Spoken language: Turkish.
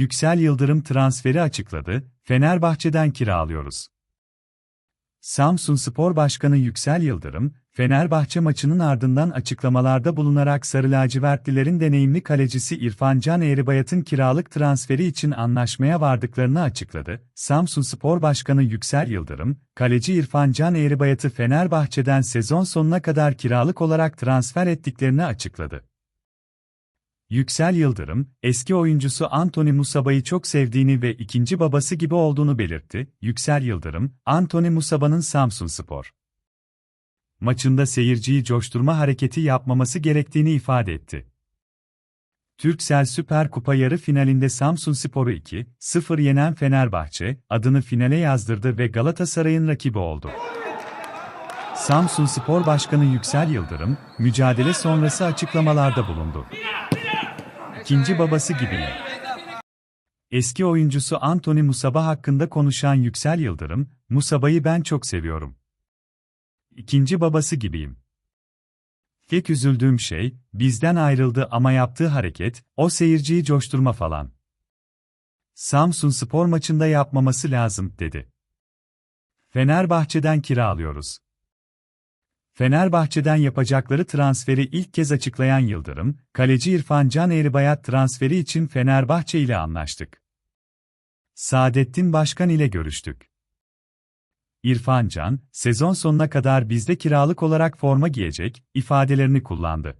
Yüksel Yıldırım transferi açıkladı, Fenerbahçe'den kiralıyoruz. Samsun Spor Başkanı Yüksel Yıldırım, Fenerbahçe maçının ardından açıklamalarda bulunarak Sarı Lacivertlilerin deneyimli kalecisi İrfan Can Eğribayat'ın kiralık transferi için anlaşmaya vardıklarını açıkladı. Samsun Spor Başkanı Yüksel Yıldırım, kaleci İrfan Can Eğribayat'ı Fenerbahçe'den sezon sonuna kadar kiralık olarak transfer ettiklerini açıkladı. Yüksel Yıldırım, eski oyuncusu Anthony Musaba'yı çok sevdiğini ve ikinci babası gibi olduğunu belirtti. Yüksel Yıldırım, Anthony Musaba'nın Samsunspor maçında seyirciyi coşturma hareketi yapmaması gerektiğini ifade etti. Türksel Süper Kupa yarı finalinde Samsunspor'u 2-0 yenen Fenerbahçe, adını finale yazdırdı ve Galatasaray'ın rakibi oldu. Samsun Spor Başkanı Yüksel Yıldırım, mücadele sonrası açıklamalarda bulundu. İkinci babası gibi. Eski oyuncusu Anthony Musaba hakkında konuşan Yüksel Yıldırım, Musaba'yı ben çok seviyorum. İkinci babası gibiyim. Tek üzüldüğüm şey, bizden ayrıldı ama yaptığı hareket, o seyirciyi coşturma falan. Samsun spor maçında yapmaması lazım, dedi. Fenerbahçe'den kiralıyoruz. Fenerbahçe'den yapacakları transferi ilk kez açıklayan Yıldırım, kaleci İrfan Can Eğribayat transferi için Fenerbahçe ile anlaştık. Saadettin Başkan ile görüştük. İrfan Can, sezon sonuna kadar bizde kiralık olarak forma giyecek, ifadelerini kullandı.